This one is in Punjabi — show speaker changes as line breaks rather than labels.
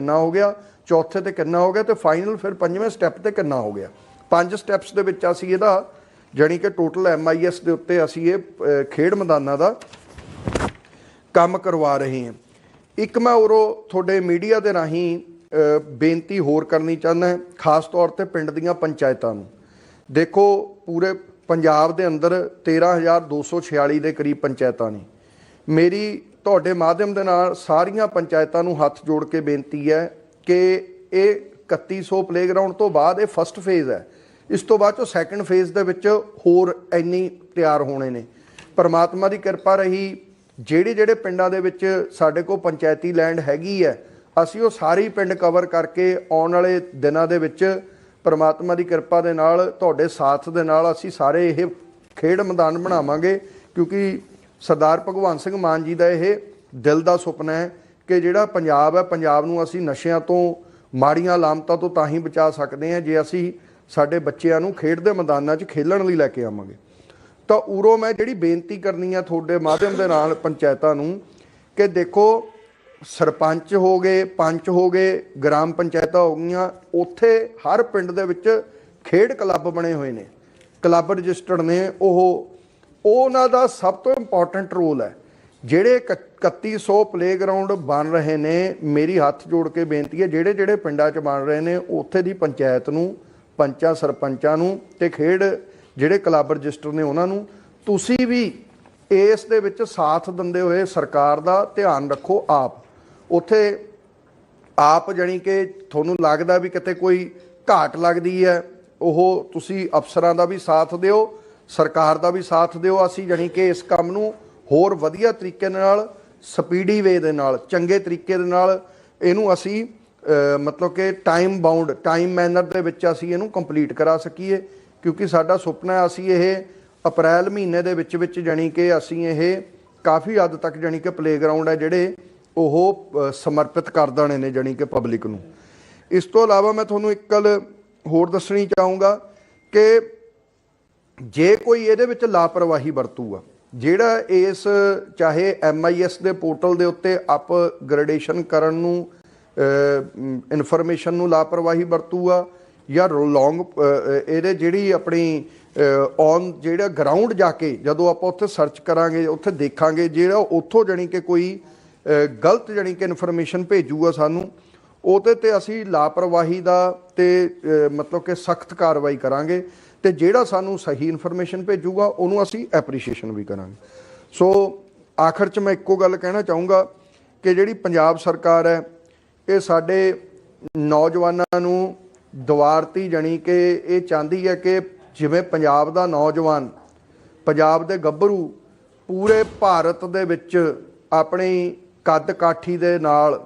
ਕਿੰਨਾ ਹੋ ਗਿਆ, ਚੌਥੇ ਤੇ ਕਿੰਨਾ ਹੋ ਗਿਆ ਤੇ ਫਾਈਨਲ ਫਿਰ ਪੰਜਵੇਂ ਸਟੈਪ ਤੇ ਕਿੰਨਾ ਹੋ ਗਿਆ। ਪੰਜ ਸਟੈਪਸ ਦੇ ਵਿੱਚ ਅਸੀਂ ਇਹਦਾ ਜਾਣੀ ਕਿ ਟੋਟਲ ਐਮਆਈਐਸ ਦੇ ਉੱਤੇ ਅਸੀਂ ਇਹ ਖੇਡ ਮੈਦਾਨਾਂ ਦਾ ਕੰਮ ਕਰਵਾ ਰਹੇ ਹਾਂ। ਇੱਕ ਮੈਂ ਉਰੋਂ ਤੁਹਾਡੇ ਮੀਡੀਆ ਦੇ ਰਾਹੀਂ ਬੇਨਤੀ ਹੋਰ ਕਰਨੀ ਚਾਹੁੰਦਾ ਖਾਸ ਤੌਰ ਤੇ ਪਿੰਡ ਦੀਆਂ ਪੰਚਾਇਤਾਂ ਨੂੰ। ਦੇਖੋ, ਪੂਰੇ ਪੰਜਾਬ ਦੇ ਅੰਦਰ 13246 ਦੇ ਕਰੀਬ ਪੰਚਾਇਤਾਂ ਨੇ। ਮੇਰੀ ਤੁਹਾਡੇ ਮਾਧਿਅਮ ਦੇ ਨਾਲ ਸਾਰੀਆਂ ਪੰਚਾਇਤਾਂ ਨੂੰ ਹੱਥ ਜੋੜ ਕੇ ਬੇਨਤੀ ਹੈ ਕਿ ਇਹ 3100 ਪਲੇਗਰਾਉਂਡ ਤੋਂ ਬਾਅਦ ਇਹ ਫਸਟ ਫੇਜ਼ ਹੈ। ਇਸ ਤੋਂ ਬਾਅਦ ਚੋਂ ਸੈਕੰਡ ਫੇਜ਼ ਦੇ ਵਿੱਚ ਹੋਰ ਇੰਨੀ ਤਿਆਰ ਹੋਣੇ ਨੇ। ਪਰਮਾਤਮਾ ਦੀ ਕਿਰਪਾ ਰਹੀ, ਜਿਹੜੇ ਜਿਹੜੇ ਪਿੰਡਾਂ ਦੇ ਵਿੱਚ ਸਾਡੇ ਕੋਲ ਪੰਚਾਇਤੀ ਲੈਂਡ ਹੈਗੀ ਹੈ, ਅਸੀਂ ਉਹ ਸਾਰੇ ਪਿੰਡ ਕਵਰ ਕਰਕੇ ਆਉਣ ਵਾਲੇ ਦਿਨਾਂ ਦੇ ਵਿੱਚ ਪਰਮਾਤਮਾ ਦੀ ਕਿਰਪਾ ਦੇ ਨਾਲ, ਤੁਹਾਡੇ ਸਾਥ ਦੇ ਨਾਲ ਅਸੀਂ ਸਾਰੇ ਇਹ ਖੇਡ ਮੈਦਾਨ ਬਣਾਵਾਂਗੇ, ਕਿਉਂਕਿ ਸਰਦਾਰ ਭਗਵੰਤ ਸਿੰਘ ਮਾਨ ਜੀ ਦਾ ਇਹ ਦਿਲ ਦਾ ਸੁਪਨਾ ਹੈ ਕਿ ਜਿਹੜਾ ਪੰਜਾਬ ਹੈ, ਪੰਜਾਬ ਨੂੰ ਅਸੀਂ ਨਸ਼ਿਆਂ ਤੋਂ, ਮਾੜੀਆਂ ਲਾਮਤਾਂ ਤੋਂ ਤਾਂ ਹੀ ਬਚਾ ਸਕਦੇ ਹਾਂ ਜੇ ਅਸੀਂ ਸਾਡੇ ਬੱਚਿਆਂ ਨੂੰ ਖੇਡ ਦੇ ਮੈਦਾਨਾਂ 'ਚ ਖੇਲਣ ਲਈ ਲੈ ਕੇ ਆਵਾਂਗੇ। ਤਾਂ ਉਰੋਂ ਮੈਂ ਜਿਹੜੀ ਬੇਨਤੀ ਕਰਨੀ ਆ ਤੁਹਾਡੇ ਮਾਧਿਅਮ ਦੇ ਨਾਲ ਪੰਚਾਇਤਾਂ ਨੂੰ ਕਿ ਦੇਖੋ, ਸਰਪੰਚ ਹੋ ਗਏ, ਪੰਚ ਹੋ ਗਏ, ਗ੍ਰਾਮ ਪੰਚਾਇਤਾਂ ਹੋ ਗਈਆਂ, ਉੱਥੇ ਹਰ ਪਿੰਡ ਦੇ ਵਿੱਚ ਖੇਡ ਕਲੱਬ ਬਣੇ ਹੋਏ ਨੇ। ਕਲੱਬ ਰਜਿਸਟਰਡ ਨੇ, ਉਹ ਉਹਨਾਂ ਦਾ ਸਭ ਤੋਂ ਇੰਪੋਰਟੈਂਟ ਰੋਲ ਹੈ। ਜਿਹੜੇ ਕ- 3100 ਪਲੇਗਰਾਉਂਡ ਬਣ ਰਹੇ ਨੇ, ਮੇਰੀ ਹੱਥ ਜੋੜ ਕੇ ਬੇਨਤੀ ਹੈ, ਜਿਹੜੇ ਜਿਹੜੇ ਪਿੰਡਾਂ 'ਚ ਬਣ ਰਹੇ ਨੇ, ਉੱਥੇ ਦੀ ਪੰਚਾਇਤ ਨੂੰ, ਪੰਚਾਂ ਸਰਪੰਚਾਂ ਨੂੰ ਤੇ ਖੇਡ ਜਿਹੜੇ ਕਲੱਬ ਰਜਿਸਟਰ ਨੇ ਉਹਨਾਂ ਨੂੰ, ਤੁਸੀਂ ਵੀ ਇਸ ਦੇ ਵਿੱਚ ਸਾਥ ਦਿੰਦੇ ਹੋਏ ਸਰਕਾਰ ਦਾ ਧਿਆਨ ਰੱਖੋ ਆਪ। ਉੱਥੇ ਆਪ ਜਾਣੀ ਕਿ ਤੁਹਾਨੂੰ ਲੱਗਦਾ ਵੀ ਕਿਤੇ ਕੋਈ ਘਾਟ ਲੱਗਦੀ ਹੈ, ਉਹ ਤੁਸੀਂ ਅਫਸਰਾਂ ਦਾ ਵੀ ਸਾਥ ਦਿਓ ਸਰਕਾਰ ਦਾ ਵੀ ਸਾਥ ਦਿਓ ਅਸੀਂ, ਜਾਣੀ ਕਿ ਇਸ ਕੰਮ ਨੂੰ ਹੋਰ ਵਧੀਆ ਤਰੀਕੇ ਨਾਲ ਸਪੀਡੀ ਵੇ ਦੇ ਨਾਲ, ਚੰਗੇ ਤਰੀਕੇ ਦੇ ਨਾਲ ਇਹਨੂੰ ਅਸੀਂ ਮਤਲਬ ਕਿ ਟਾਈਮ ਬਾਉਂਡ ਟਾਈਮ ਮੈਨਰ ਦੇ ਵਿੱਚ ਅਸੀਂ ਇਹਨੂੰ ਕੰਪਲੀਟ ਕਰਾ ਸਕੀਏ। ਕਿਉਂਕਿ ਸਾਡਾ ਸੁਪਨਾ ਅਸੀਂ ਇਹ ਅਪ੍ਰੈਲ ਮਹੀਨੇ ਦੇ ਵਿੱਚ ਵਿੱਚ, ਜਾਣੀ ਕਿ ਅਸੀਂ ਇਹ ਕਾਫੀ ਹੱਦ ਤੱਕ, ਜਾਣੀ ਕਿ ਪਲੇਗਰਾਉਂਡ ਹੈ ਜਿਹੜੇ ਉਹ ਸਮਰਪਿਤ ਕਰ ਦੇਣੇ ਨੇ, ਜਾਣੀ ਕਿ ਪਬਲਿਕ ਨੂੰ। ਇਸ ਤੋਂ ਇਲਾਵਾ ਮੈਂ ਤੁਹਾਨੂੰ ਇੱਕ ਗੱਲ ਹੋਰ ਦੱਸਣੀ ਚਾਹੂੰਗਾ ਕਿ ਜੇ ਕੋਈ ਇਹਦੇ ਵਿੱਚ ਲਾਪਰਵਾਹੀ ਵਰਤੂਗਾ ਜਿਹੜਾ ਇਸ, ਚਾਹੇ ਐਮਆਈਐਸ ਦੇ ਪੋਰਟਲ ਦੇ ਉੱਤੇ ਅਪਗ੍ਰੇਡੇਸ਼ਨ ਕਰਨ ਨੂੰ ਇਨਫੋਰਮੇਸ਼ਨ ਨੂੰ ਲਾਪਰਵਾਹੀ ਵਰਤੂਗਾ ਜਾਂ ਲੌਂਗ ਇਹਦੇ ਜਿਹੜੀ ਆਪਣੀ ਔਨ ਜਿਹੜਾ ਗਰਾਊਂਡ ਜਾ ਕੇ ਜਦੋਂ ਆਪਾਂ ਉੱਥੇ ਸਰਚ ਕਰਾਂਗੇ, ਉੱਥੇ ਦੇਖਾਂਗੇ, ਜਿਹੜਾ ਉੱਥੋਂ ਜਾਣੀ ਕਿ ਕੋਈ ਗਲਤ ਜਾਣੀ ਕਿ ਇਨਫੋਰਮੇਸ਼ਨ ਭੇਜੂਗਾ ਸਾਨੂੰ, ਉਹਦੇ ਤੇ ਅਸੀਂ ਲਾਪਰਵਾਹੀ ਦਾ ਤੇ ਮਤਲਬ ਕਿ ਸਖਤ ਕਾਰਵਾਈ ਕਰਾਂਗੇ। ਤੇ ਜਿਹੜਾ ਸਾਨੂੰ ਸਹੀ ਇਨਫੋਰਮੇਸ਼ਨ ਭੇਜੂਗਾ, ਉਹਨੂੰ ਅਸੀਂ ਐਪਰੀਸ਼ੀਏਸ਼ਨ ਵੀ ਕਰਾਂਗੇ। ਸੋ ਆਖਰ 'ਚ ਮੈਂ ਇੱਕੋ ਗੱਲ ਕਹਿਣਾ ਚਾਹੂੰਗਾ ਕਿ ਜਿਹੜੀ ਪੰਜਾਬ ਸਰਕਾਰ ਹੈ, ਇਹ ਸਾਡੇ ਨੌਜਵਾਨਾਂ ਨੂੰ ਦੁਆਰਤੀ ਜਾਣੀ ਕਿ ਇਹ ਚਾਹੁੰਦੀ ਹੈ ਕਿ ਜਿਵੇਂ ਪੰਜਾਬ ਦਾ ਨੌਜਵਾਨ, ਪੰਜਾਬ ਦੇ ਗੱਭਰੂ ਪੂਰੇ ਭਾਰਤ ਦੇ ਵਿੱਚ ਆਪਣੀ ਕੱਦ ਕਾਠੀ ਦੇ ਨਾਲ